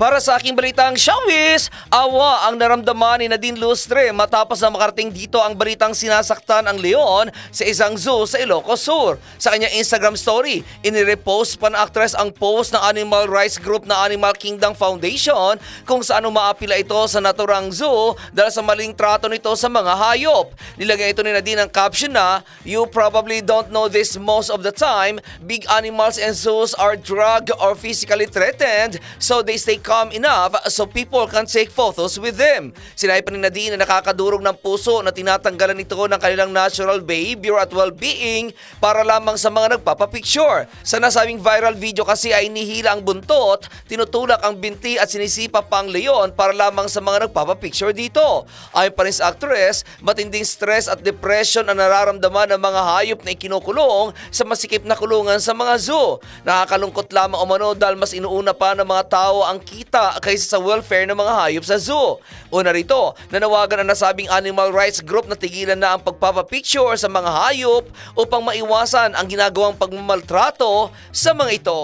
Para sa aking balitang showbiz, awa ang naramdaman ni Nadine Lustre matapos na makarating dito ang balitang sinasaktan ang leon sa isang zoo sa Ilocos Sur. Sa kanyang Instagram story, inirepost pa ng actress ang post ng animal rights group na Animal Kingdom Foundation kung saan umaapila ito sa naturang zoo dahil sa maling trato nito sa mga hayop. Nilagay ito ni Nadine ang caption na, You probably don't know this most of the time, big animals and zoos are drugged or physically threatened so they stay calm enough so people can take photos with them. Sinabi pa ni Nadine na nakakadurog ng puso na tinatanggalan ito ng kanilang natural behavior at well-being para lamang sa mga nagpapapicture. Sa nasabing viral video kasi ay nihila ang buntot, tinutulak ang binti at sinisipa pa ang leon para lamang sa mga nagpapapicture dito. Ayon pa rin sa actress, matinding stress at depression ang nararamdaman ng mga hayop na ikinukulong sa masikip na kulungan sa mga zoo. Nakakalungkot lamang umano dahil mas inuuna pa ng mga tao ang kita kaysa sa welfare ng mga hayop sa zoo. Una rito, nanawagan ang nasabing animal rights group na tigilan na ang pagpapapicture sa mga hayop upang maiwasan ang ginagawang pagmamaltrato sa mga ito.